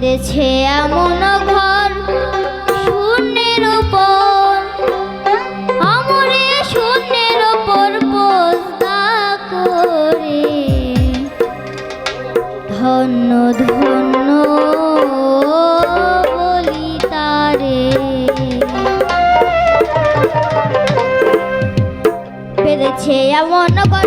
বেঁধেছে এমন ঘর, শূন্যের উপর। অমরে শূন্যের উপর পোস্তা করে। ধন্য ধন্য বলি তারে। বেঁধেছে এমন ঘর